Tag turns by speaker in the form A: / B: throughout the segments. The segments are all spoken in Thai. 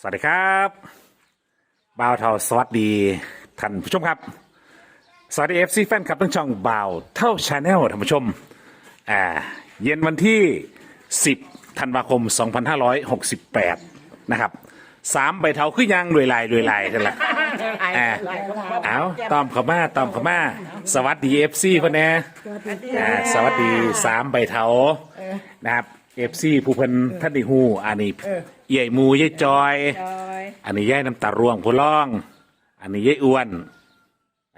A: สวัสดีครับบ่าวเท่าสวัสดีท่านผู้ชมครับ สวัสดีเอฟซีแฟนคลับทั้งช่องบ่าวเท่าชาแนลท่านผู้ชมอ่าเย็นวันที่ 10ธันวาคม 2568 นะครับสามใบเทาคือยังรวยลายรวยลายกันละอ่าเอาตอมเขามาตอมเขามาสวัสดีเอฟซีพ่อแน่อ่าสวัสดีสามใบเทานะครับ เอฟซีผู้เพิ่นท่านไดีฮูอันนี้เอี่ยหมูยายจอยอันนี้ย่ายน้ำตาร่วงผู้ล่อง อันนี้ย่ายอ้วน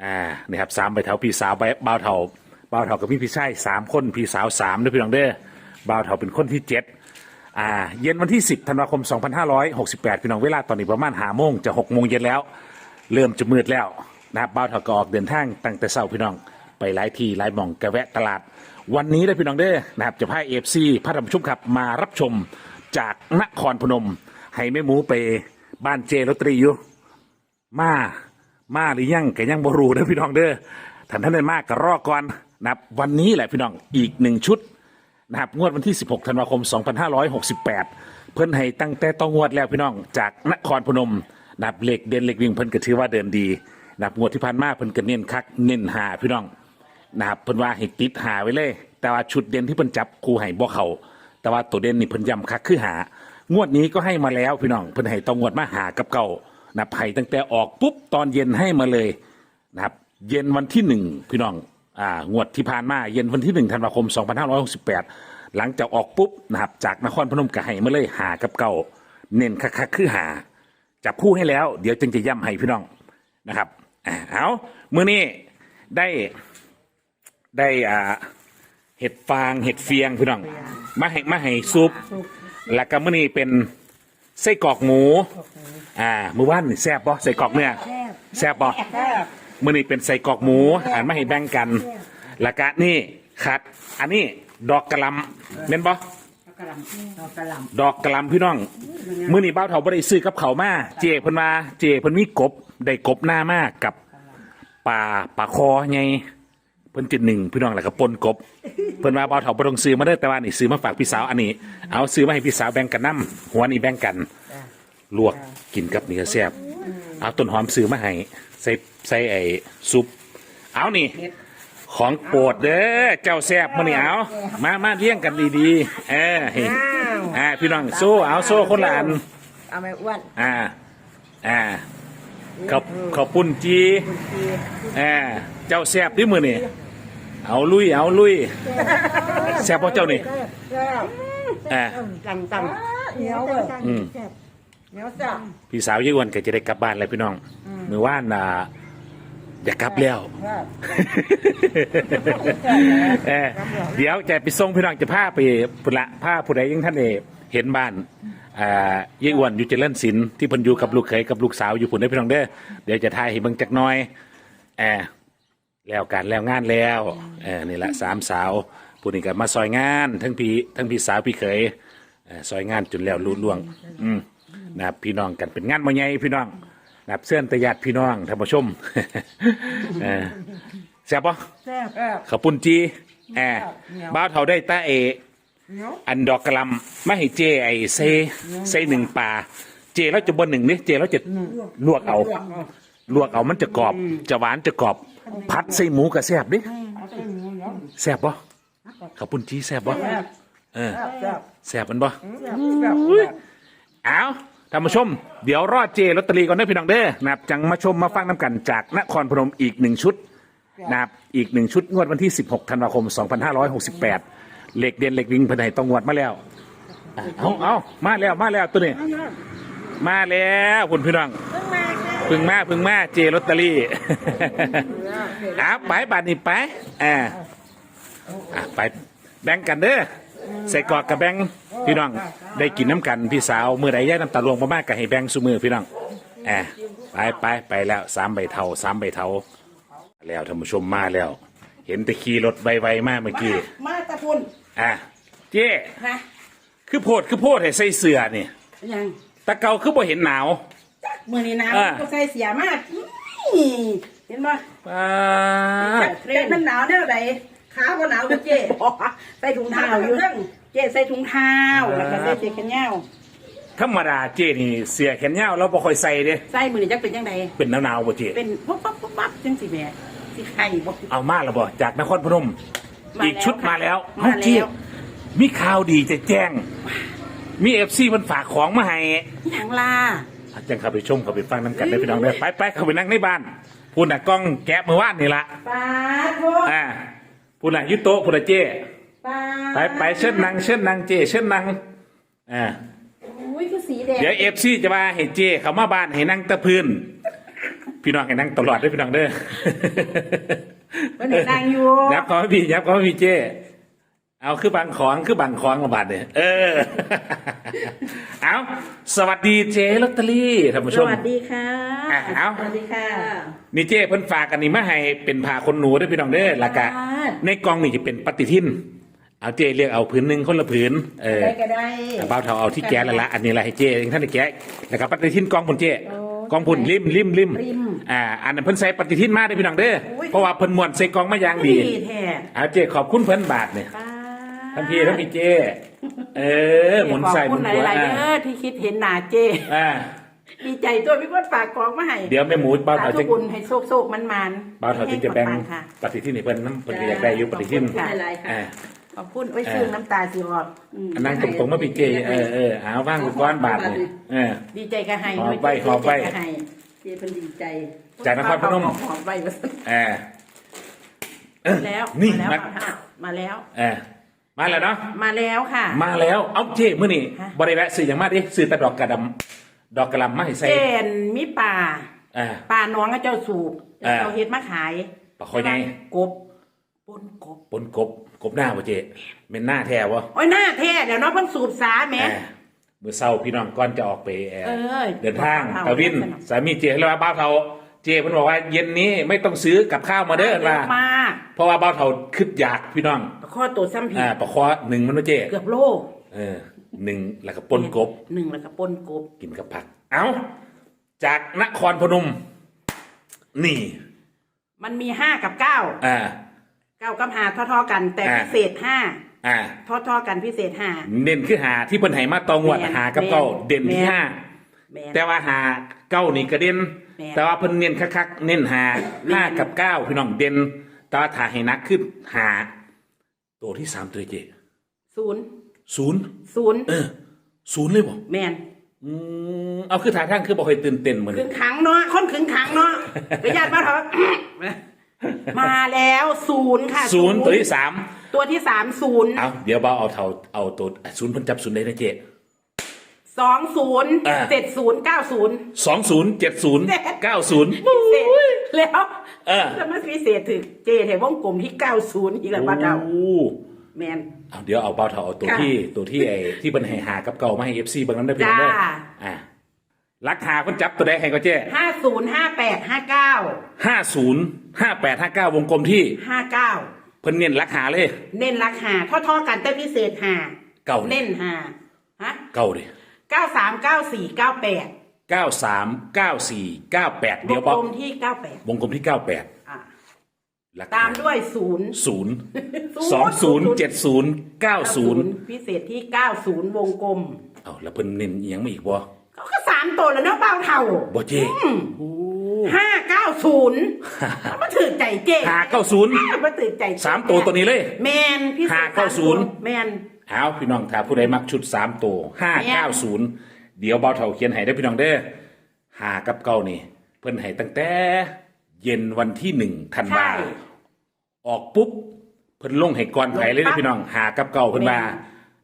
A: อ่านี่ครับสามใบเถาพี่สาวใบบ่าวเถาบ่าวเถากับพี่พี่ชายสามคนพี่สาวสามด้วยพี่น้องเด้อบ่าวเถาเป็นคนที่เจ็ดอ่าเย็นวันที่10ธันวาคม2568พี่น้องเวลาตอนนี้ประมาณหาโมงจะ6โมงเย็นแล้ว เริ่มจะมืดแล้วนะครับบ่าวเถาก็ออกเดินทางตั้งแต่เช้าพี่น้องไปหลายที่หลายหมองกระแวะตลาด วันนี้ได้พี่น้องเด้อนะครับจะพาเอฟซีพระธรรมชุมครับมารับชมจากนครพนม ให้แม่หมูไปบ้านเจลอตรีอยู่มามาหรือยังก็ยังบ่รู้นะพี่น้องเด้อท่านท่านได้มากก็รอก่อนนะครับวันนี้แหละพี่น้องอีกหนึ่งชุดนะครับงวดวันที่ 16ธันวาคม 2568 เพิ่นให้ตั้งแต่ต้องงวดแล้วพี่น้องจากนครพนมนับเหล็กเด่นเหล็กวิ่งเพิ่นก็ถือว่าเดินดีนับงวดที่ผ่านมาเพิ่นก็เน้นคักเน้นหาพี่น้อง นะครับเพิ่นว่าให้ติดหาไว้เลย แต่ว่าชุดเด่นที่เพิ่นจับคู่ให้บ่เขาแต่ว่าตัวเด่นนี่เพิ่นย้ำคักคือหางวดนี้ก็ให้มาแล้วพี่น้องเพิ่นให้ต้องงวดมาหากับเก่านับให้ตั้งแต่ออกปุ๊บตอนเย็นให้มาเลยนะครับ เย็นวันที่หนึ่งพี่น้องอ่างวดที่ผ่านมาเย็นวันที่หนึ่งธันวาคม 2568 หลังจากออกปุ๊บนะครับจากนครพนมก็ให้มาเลยหากับเก่าเน้นคักๆคือหาจับคู่ให้แล้ว เดี๋ยวจึงจะย่ำให้พี่น้องนะครับเอาเมื้อนี้ได้ ได้อ่าเห็ดฟางเห็ดเฟียงพี่น้องมาให้มาให้ซุป แล้วก็มื้อนี้เป็นไส้กรอกหมู อ่ามื้อวานนี่แซ่บป่ะใส่กรอกเนี่ยแซ่บป่ะมื้อนี้เป็นใส่กรอกหมูอ่านมาให้แบ่งกัน แล้วก็นี่ขัดอันนี้ดอกกระหลำเม่นป่ะ
B: กระหลำดอกกระหล
A: ดอกกระหลำพี่น้อง มื้อนี้เบ้าเฒ่าบ่ได้ซื้อกับเขาวมา เจเพิ่นมาเจเพิ่นมีกบได้กบหน้ามากกับปลาปลาคอไงเพิ่นจิตหนึ่งพี่น้องแล้วก็ปนกบ เพิ่นว่าเบ้าเฒ่าบ่ต้องซื้อมาเด้อแต่ว่านี่ซื้อมาฝากพี่สาวอันนี้ เอาซื้อมาให้พี่สาวแบ่งกันนํหัวนี่แบ่งกัน ลวกกินกับนี่ก็แซ่บเอาต้นหอมซื้อมาให้ใส่ใส่ไอ้ซุป เอานี่ ของโปรดเด้อเจ้าแซ่บมื้อนี้เอามามาเลี้ยงกันดีๆเออให้อ่าพี่น้องโซ่เอาโซ่คนละอันำ
B: เอาไม่อ้วน
A: อ่าอ่าข้าวข้าวปุ้นจีอ่าเจ้าแซ่บดิมื้อนี้ เอาลุยเอาลุยแซ่บบ่เจ้านี่อ่า
B: จังจังเหนียวเลย
A: อืม
B: เหนียวจ้ะ
A: พี่สาวยายอ้วนก็จะได้กลับบ้านแล้วพี่น้องมื้อวานน่ะอยากกลับแล้วเออเดี๋ยวจะไปส่งพี่น้องจะพาไปพุละพาผู้ใดยังท่านเอเห็นบ้านอ่ายายอ้วนอยู่เจริญศิลป์ที่เพิ่นอยู่กับลูกเขยกับลูกสาวอยู่พุ่นได้อพี่น้องเด้อเดี๋ยวจะทายให้เบิ่งจักหน้อยแอบ แล้วการแล้วงานแล้วเออนี่แหละสามสาวผู้นี้ก็มาซอยงานทั้งพี่ทั้งพี่สาวพี่เขยเอ่อซอยงานจนแล้วลุล่วง อืมนะครับพี่น้องกันเป็นงานมาใหญ่พี่น้องนะครับเสื้อนตะญาติพี่น้องท่านผู้ชม เออแซ่บปะ
B: แซ่บ
A: ขาวปุ้นจีแอบบ้าวเท่าได้ตาเอ
B: เหนียว
A: อันดอกกระหลำไม่ให้เจไอเซเซหนึ่งป่าเจแล้วจะบนหนึ่งนี่เจแล้วจะลวกเอา ลวกเอามันจะกรอบ จะหวานจะกรอบ พัดใส่หมูกับแซ่บดิ
B: เอาเส้นเหนียวเหนียว
A: แซ่บปะขาวปุ้นจีแซ่บปะเออ
B: แซ่บ
A: แซ่บมันปะ
B: แซ่บแซ่บ
A: เอาท่านผู้ชม เดี๋ยวรอดเจลอตเตอรี่ก่อนนะพี่น้องเด้อนะครับจังมาชมมาฟังน้ำกันจากนครพนมอีกหนึ่งชุดนะครับอีกหนึ่งชุดงวดวันที่ 16 ธันวาคม 2568เหล็กเด่นเหล็กวิ่งเพันไหต้องงวดมาแล้วอะเอาเอามาแล้วมาแล้วตัวนี้ มาแล้วคุณพี่น้องพึ่งมาพึ่งมาเจลอตเตอรี่ เอาไปบัตรนี่ไปอ่าอะไปแบ่งกันเด้อใส่กรอกกับแบ่งพี่น้อง ได้กินน้ำกันพี่สาวมือใดแย่น้ำตาลวงมามากก็ให้แบ่งสุมือพี่น้องอ่าไปไปไปแล้วสามใบเทาสามใบเทาแล้วท่านผู้ชมมาแล้ว เห็นแต่ขี่รถไวๆมากเมื่อกี้
B: มาตะพุน
A: อะเจ้
B: นะ
A: คือโพดคือโพดให้ใส่เสื้อนี่
B: ยัง
A: ตะเกาคือบ่เห็นหนาว
B: มือนี้น้
A: อ่าำ
B: ก็ใส่เสียมาก เห็นป่ะ
A: ป้าด
B: เด็กมันหนาวแน่ไหนขาก็หนาวก็เจ๊ใส่ถุงเท้าอยู่เรื่องเจ๊ใส่ถุงเท้าแล้วก็ใส่เสื้อแขนยาว
A: ธรรมดาเจนี่เสียแขนยาวเราบ่ค่อยใส่เด้
B: ใส่มือนี่จักเป็นจังได
A: เป็นหนาวๆบ่เจ
B: เป็นปุ๊บปั๊บปุ๊บปั๊บจังสิแม่สิไข่บ่
A: เอามาแล้วบ่จากนครพนม
B: มา
A: อีกชุด
B: แล้ว
A: มาแล้ว
B: มา
A: เอ้าเจ
B: แล้ว
A: มีข่าวดีจะแจ้ง มีเอฟซีมันฝากของมาให้
B: หยังล่ะ
A: จังเข้าไปชมเข้าไปฟังน้ำกันได้พี่น้องเด้อไปไปเข้าไปนั่งในบ้าน พูดน่ะกล้องแกะมือว่านนี่ละ
B: ปาดโท
A: อ่าพูดน่ะอยุโตะพูดน่ะเจ
B: ปาด
A: ไปไปเชิญนางเชิญนางเจเชิญนางอ่า
B: อุ้ยคือสีแดง
A: เดี๋ยวเอฟซีจะมาให้เจเขามาบ้านให้นั่งตะพื้นพี่น้องให้นั่งตลอดเด้วยพี่น้องเด้อ
B: มันได้นั่งอยู่
A: ยับเขาให้พี่ยับเขาให้พี่เจเอาคือบางของคือบางของมาบาดเนี่ยเออเอา สวัสดีเจลอตเตอรี่ท่านผู้ช
B: ส
A: ม
B: วัสดีค่ะ
A: อะเอา
B: สวัสดีค่ะ
A: นี่เจ้เพิ่นฝากอันนี้มาให้เป็นผ้าคนหนูเด้วยพี่น้องเด้อและกะ
B: อ่า
A: ในกล่องนี่จะเป็นปฏิทิน เอาเจ้เรียกเอาผืนหนึ่งคนละผืนเออ
B: ได้ก็ได้
A: แต่บ้าวเทาเอาที่แกะแล้วละอันนี้ละให้เจ้เองท่านได้แกะแล้วก็ปฏิทินกล่องพุ่นเจ้กล่องพุ่นริมริมริม
B: ริม
A: อ่าอันนั้นเพิ่นใส่ปฏิทินมาเด้อพี่น้องเด้ออ
B: อุ้ย
A: เพราะว่าเพิ่นม้วนใส่กล่องมาอย่างดี
B: แท้
A: เอาเจ้ขอบคุณเพิ่นบาทเนี่ย
B: ป้า
A: ท่านพี่ท่านพี่เจ้เออหมุนใส่หมุน
B: ข
A: หั
B: อบ
A: ว
B: คุณหลายๆ
A: อ่า
B: เด้อที่คิดเห็นหน้าเจ
A: อ่า
B: ดีใจตัวพี่พ่นฝากของมาให้
A: เดี๋ยวแม่หมูบ้าว
B: สา
A: เถา
B: ธุ
A: จะ
B: บุญให้โชคโชคมันมัน
A: บ้าวเถาจึงจะแบ่ง
B: ค่ะ
A: ปฏิทินให้เพิ่นน้ำเพิ่นก็อยากได้อยู่ปฏิทิน
B: ขอบคุณหลายๆค่ะ
A: อ่า
B: ขอบคุณไว้ยซื้อน้ำตาสิออกอืม
A: อันนั่งตรงๆมาพี่เจ เออเออเอาว่างกูก้อนบาทเลยเออ
B: ดีใจก็ให้
A: ขอ
B: ด้วย
A: ไว้ขอไว้
B: ดีใจก็ให้
C: เจเพิ่นดีใจ
A: จากนครพนม
B: ขอไว้มาสัก
A: เออเออ
B: แล้ว
A: นี่
B: มา
A: มา
B: แล้วค่ะมาแล้ว
A: เออ มาแล้วเนาะ
B: มาแล้วค่ะ
A: มาแล้วเอาเจ้มื่อนี่
B: ฮะ
A: บริแวะซื้ออย่างมากดิซื้อแต่ดอกกระดำดอกกระลำมาให้ใส่
B: เจนมีป่า
A: อ่า
B: ป่าน้องกับเจ้าสูบ
A: อ่า
B: เจ้าเฮ็ดมาขาย
A: ปลาคอยไง
B: กบปนกบ
A: ปนกบกบหน้าบ่เจเป็นหน้าแท้วะ
B: โอ้ยหน้าแท้เดี๋ยวน้องเพิ่งสูบสาแหม่
A: อ่ามื่อเศร้าพี่น้องก่อนจะออกไปเอ่อ
B: เอ้ย
A: เดินทาง
B: บอก
A: ตะวิน
B: เท่า
A: สามีเจให้เราว่าบ้าวเทาเจเพิ่นบอกว่าเย็นนี้ไม่ต้องซื้อกับข้าวมาเด้อว่า
B: มาก
A: เพราะว่าบ้าวเทาคึดอยากพี่น้อง
B: ข้อตัวซ้ำผิด
A: อ่าปลาคอหนึ่งมันว่าเจ
B: เกือบโล
A: เออหนึ่งแล้วก็ปนกบ
B: หนึ่งแล้วก็ปนกบ
A: กินกับผัก เอาจากนครพนม นี่
B: มันมีห้ากับเก้า
A: อ่า
B: เก้ากับห้าทอๆกัน แต่
A: อ่า
B: พิเศษห้า
A: อ่า
B: ทอๆกันพิเศษห้า
A: เด่นคือหาที่เพิ่นให้มาตองวด
B: แม่น
A: หากับเก้า
B: แม่น
A: เด่นที่
B: แม่น
A: ห้า
B: แม่น
A: แต่ว่าหาเก้านี่กระเด็น
B: แม่น
A: แต่ว่าเพิ่นเน้นคักๆเน้นหา
B: แม่น
A: ห้ากับเก้าพี่น้องเด่นแต่ว่าถ้าให้นักขึ้นหาตัวที่สามตัวเจ
B: ศูนย์
A: ศูนย์
B: ศูนย์
A: เออศูนย์เลยบ่
B: แมน
A: อืมเอาคือถ่ายทางคือบ่เคยตื่นเต้นเหมือน
B: ขึงขังเนาะคนขึงขังเนาะกระยาดมาเถอะ มาแล้วศูนย์ค่ะ
A: ศูนย์ตัวที่สาม
B: ตัวที่สามศูนย์
A: เอาเดี๋ยวเบาเอาเท่าเอาตัวศูนย์เพิ่นจับศูนย์ได้นะเจ
B: สองศูนย์
A: อ่า
B: เจ็ดศูนย์เก้าศูนย์
A: สองศูนย์เจ็ดศูนย์เก้าศูนย์
B: พิเศษแล้ว
A: เออ
B: แล้วมันพิเศษถึงเจเทวงกลมที่เก้าศูนย์อีกแล้วบ้านเรา
A: โอ้
B: แมน
A: เอาเดี๋ยวเอาเบาเท่าเอาตัว
B: ค่ะ
A: ที่ตัวที่ไอ้ที่เป็นให้หากับเก่ามาให้เอฟซีบางนั้นได้เพียงได้
B: จ้า
A: อ่าราคาเพิ่นจับตัวได้ให้ก็เจ้
B: ห้าศูนย์ห้าแปดห้าเก้า
A: ห้าศูนย์ห้าแปดห้าเก้าวงกลมที่
B: ห้าเก้า
A: เพิ่นเน้นราคาเลย
B: เน้นราคาทอๆกันแต่พิเศษหา
A: เก่า
B: เน้นหาฮะ
A: เก่าดิ
B: เก้าสามเก้าสี่เก้าแปด
A: เก้าสามเก้าสี่เก้าแปด
B: ว
A: เดี๋ยว
B: ง
A: ป๊อก
B: กลมที่เก้าแปด
A: วงกลมที่เก้าแปด
B: อะ
A: ราคา
B: ตามด้วยศูนย์
A: ศูนย์สองศูนย์เจ็ดศูนย์เก้าศูนย์
B: พิเศษที่เก้าศูนย์วงกลม
A: เอาแล้วเพิ่นเน้นอีหยังมาอีกบ่
B: เขาก็สามตัวแล้วเนาะเบาเท่า
A: บ่เจ้โอ้
B: ห้าเก้าศูนย์มาถือใจเจ๊
A: ห้าเก้าศูนย์
B: มาถือใจเจ๊
A: สามตัวตัวนี้เลย
B: แมนพิเศษ
A: ห้าเก้าศูนย์
B: แมน
A: เอาพี่น้องถ้าผู้ใดมักชุดสามตัวห้าเก้าศูนย์เดี๋ยวเบาเท่าเขียนให้ได้อพี่น้องเด้อหากับเก้านี่ เพิ่นให้ตั้งแต่เย็นวันที่หนึ่งธันวา
B: ใช่
A: ออกปุ๊บเพิ่นลงให้ก่อนไผเลย
B: ลงปั๊
A: นะ
B: บ
A: พี่น้องหากับเก้าเพิ่นมา
B: แม่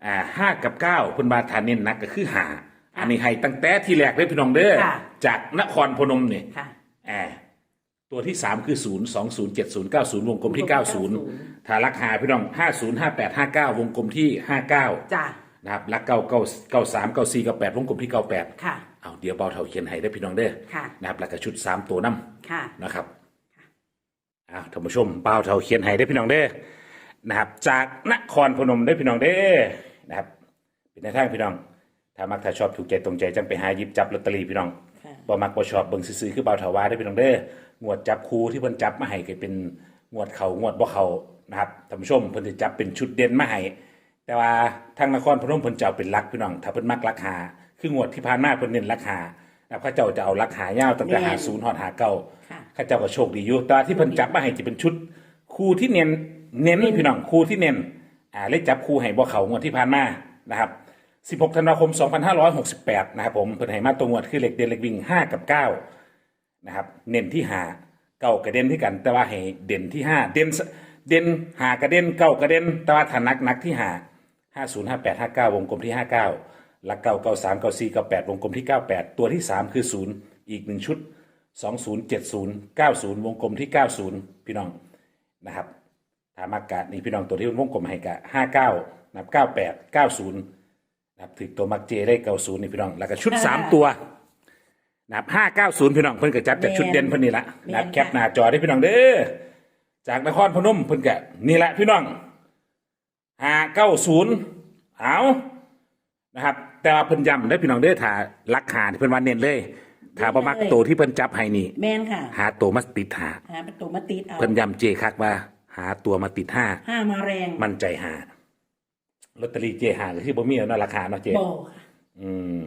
A: อ่าห้ากับเก้าเพิ่นมาฐานเน้นหนักก็คือหาอันนี้ให้ตั้งแต่ที่แรกเลยพี่น้องเด้อ
B: ค่ะ
A: จากนครพนมนี่
B: ค่ะ
A: อ่า ตัวที่สามคือศูนย์สองศูนย์เจ็ดศูนย์เก้าศูนย์วงกลมที่เก้าศูนย์ถ้ารักหาพี่น้องห้าศูนย์ห้าแปดห้าเก้าวงกลมที่ห้าเก้า
B: จ้า
A: นะครับรักเก้าเก้าเก้าสามเก้าสี่เก้าแปดวงกลมที่เก้าแปด
B: ค่ะ
A: เอาเดี๋ยวเบาเท่าเขียนให้ได้อพี่น้องเด้อ
B: ค่ะ
A: นะครับแล้วก็ชุดสามตัวน้
B: ค่ะำ
A: นะครับอ้าวท่านผู้ชมเบาเท่าเขียนให้ได้อพี่น้องเด้อนะครับ จากนครพนมได้อพี่น้องเด้อนะครับเป็นในทางพี่น้อง ถ้ามักถ้าชอบถูกใจตรงใจจังไปหาหยิบจับลอตเตอรี่พี่น้อง
B: ค่ะ
A: บ่มักบ่ชอบเบิ่งซื่อๆคือเบาเถาว่าได้อพี่น้องเด้องวดจับคู่ที่เพิ่นจับมาให้ก็เป็นงวดเขางวดบ่เขานะครับท่านผู้ชมเพิ่นจะจับเป็นชุดเด่นมาให้แต่ว่าทางนครพนมเพิ่นจะเอาเป็นหลักพี่น้องถ้าเพิ่นมักราคาคืองวดที่ผ่านมาเพิ่นเน้นราคานะครับเขาเจ้าจะเอาราคายาวตั้งแต่
B: แม่น
A: หาศูนย์หอดหาเก้า
B: ค่ะ
A: ข้าเจ้าก็โชคดีอยู่แต่ว่าที่เพิ่นจับมาให้จะเป็นชุดคู่ที่เน้นเน้นพี่น้องคู่ที่เน้นอ่าเลขจับคู่ให้บ่เขางวดที่ผ่านมานะครับ 16 ธันวาคม 2568 นะครับผมเพิ่นให้มาตวงวดคือเหล็กเด่นเหล็กวิ่ง 5 กับ 9 นะครับ เน้นที่หาเก้ากระเด็นที่กัน แต่ว่าให้เด่นที่ 5 เด่นเด่นหากระเด็นเก้ากระเด็นแต่ว่าถนักนักที่หา50 58 59 วงกลมที่ 59หลักเก้าเก้าสามเก้าสี่เก้าแปดวงกลมที่ 98 ตัวที่ 3 คือ 0 อีก 1 ชุด 20 70 90 วงกลมที่ 90 พี่น้องนะครับถามากะนี่พี่น้องตัวที่วงกลมให้กะ59นับ98 90 นับถือตัวมักเจได้เก้าศูนย์นี่พี่น้อง แล้วก็ชุดสามตัวนับห้าเก้าศูนย์พี่น้องเพิ่นก็จับจากชุดเด่นเพิ่นนี่ละนับแคปหน้าจอได้พี่น้องเด้อจากนครพนมเพิ่นก็นี่แหละพี่น้องห้าเก้าศูนย์เอานะครับ แต่ว่าเพิ่นย้ำได้พี่น้องเด้อถ้าลักหานเพิ่นวันเน้นเลยถ้าบ่มักตัวที่เพิ่นจับให้นี่
B: แม่นค่ะ
A: หาตัวมาติดหา
B: หาเตัวมาติดเอา
A: เพิ่นย้ำเจคักว่าหาตัวมาติดห้า
B: ห้ามาแรง
A: มั่นใจหา ลอตเตอรี่เจหาก็คือบ่มีแล้วเนาะราคาเนาะเจ
B: โบค่ะ
A: อืม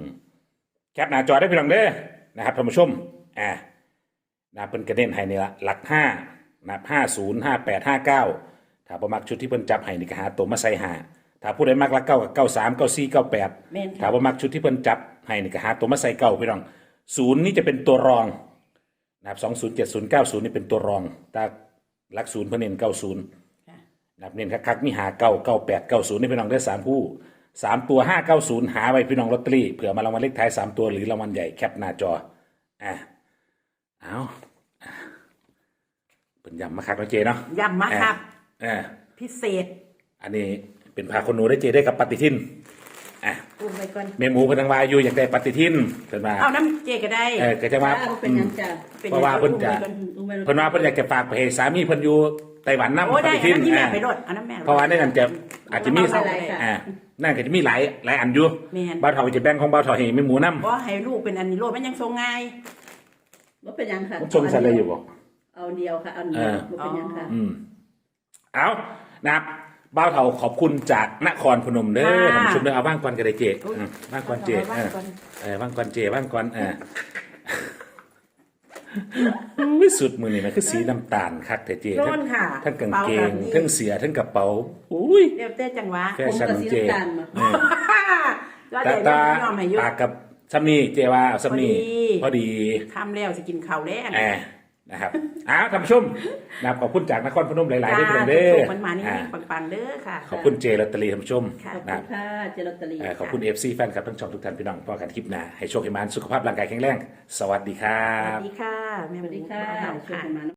A: แคปหน้าจอได้พี่น้องเด้อนะครับท่านผู้ชมอ่านะเพิ่นกระเด็นให้นี่ละหลักห้านะครับห้าศูนย์ห้าแปดห้าเก้าถ้าประมักชุดที่เพิ่นจับให้นี่ก็หาตัวมาใส่หาถ้าผู้ใดมักลักเก้ากับเก้าสามเก้าสี่เก้าแปด
B: แม่น
A: ถ้า
B: ค่ะ
A: ประมักชุดที่เพิ่นจับให้นี่ก็หาตัวมาใส่เก้าพี่น้องศูนย์นี่จะเป็นตัวรองนะครับสองศูนย์เจ็ดศูนย์เก้าศูนย์นี่เป็นตัวรองแต่หลักศูนย์เพิ่นเน้นเก้าศูนย์
B: ค่ะ
A: นับเน้นคักๆมีหาเก้าเก้าแปดเก้าศูนย์นี่พี่น้องได้สามคู่สามตัวห้าเก้าศูนย์หาไว้พี่น้องลอตเตอรี่เผื่อมารางวัลเลขท้ายสามตัวหรือรางวัลใหญ่แคปหน้าจออะเอาอะเป็นยำมาคักแล้วเจเนาะ
B: ย้ำมาครับ
A: อะ
B: พิเศษ
A: อันนี้เป็นพาคนหนูได้เจได้กับปฏิทินอะ
B: อุ้มไปก่อน
A: เมหมูเพนทังวาอยู่อยากได้ปฏิทินเพิ่นมา
B: เอาน้ำเจก็ได้
A: เออก็จะมา
C: เป็นหยังจ้ะ
A: เพราะว่าเพิ่นจะ
C: อุ้มไว้
A: เพิ่นว่าเพิ่นอยากจะฝากไปให้สามีเพิ่นอยู่ ไต้หวันนำ
B: โอ้
A: ป
B: ได้
A: ฏิทิน
B: อันนั้นที่แม่
A: อะ
B: ไปรถอันนั้นแม่
A: เพราะว่าในนั้นจะอาจจะมี
B: เอาไปเลยค่ะ
A: อ่านั่นก็จะมีหลายหลายอันอยู่
B: แม่น
A: บ้าวเถาจะแบ่งของบ้าวเถาให้ไม่หมูน้
B: บ่ให้ลูกเป็นอันนี้โลดมันยังทรงง่าย
C: ว่าเป็นหยังค่ะำ
A: ทรงสันเลยอยู่บ่
C: เอาเดียวค่ะ เอาเดียว
A: เออ
C: ว่าเป็นหยังค่ะ
A: อืม เอานะครับบ้าวเถาขอบคุณจากนครพนมเด้อ
B: ค่ะ
A: ท่านผู้ชมเด้อเอาบ้างก่อนก็ได้เจ
B: อุ๊ย
A: อืมบ้างก่อนเจ
B: เอา
A: เอ
B: ไว้
A: อ
B: ก่อน
A: เออบ้างก่อนเจบ้างก่อนเออ วิสุดมือนี่มันคือสีน้ำตาลคักแต่เจ
B: โน่
A: ทั้ง
B: นค่ะ
A: ทั้งกางเกง
B: เป๋าแบบนี้
A: ทั้งเสียทั้งกระเป๋าอุ้ย
B: เดี๋ยวเต้จังหวะ
A: แฟชั่นของเจ
C: ผมกับสีน้ำตาลมา
A: เออ
B: ก็
A: ตา
B: เดี๋ยว
A: ตา
B: ไม่ยอมให้ยุ
A: ปากกับซัมนี่เจว่าเอาซัมนี่
B: พอดี
A: พอดี
B: ทำแล้วสิกินข้าวแล้ว
A: แอบ นะครับอ้าวท่านผู้ชมนะครับขอบคุณจากนครพนมหลายๆด้วยพี่น้องเด้อ
B: จ้ามันมานี่
A: อ่า
B: ปังๆเด้อค่ะ
A: ขอบคุณเจลอตเตอรี่ท่านผู้ชม
B: ค่ะ
C: ขอบ
A: นะ
C: คุณค่ะเจลอตเตอรี่
A: เอ่อขอบคุณเอฟซีแฟนคลับทั้งช่องทุกท่านพี่น้องพอกันคลิปหน้า ให้โชคให้มานสุขภาพร่างกายแข็งแรง สวัสดีครั
B: สวั
A: บ
B: สดีค่ะ แม่
C: สวัสดีค่ะ
B: หมู
C: ช่วย
B: ค่ะ
C: กันมา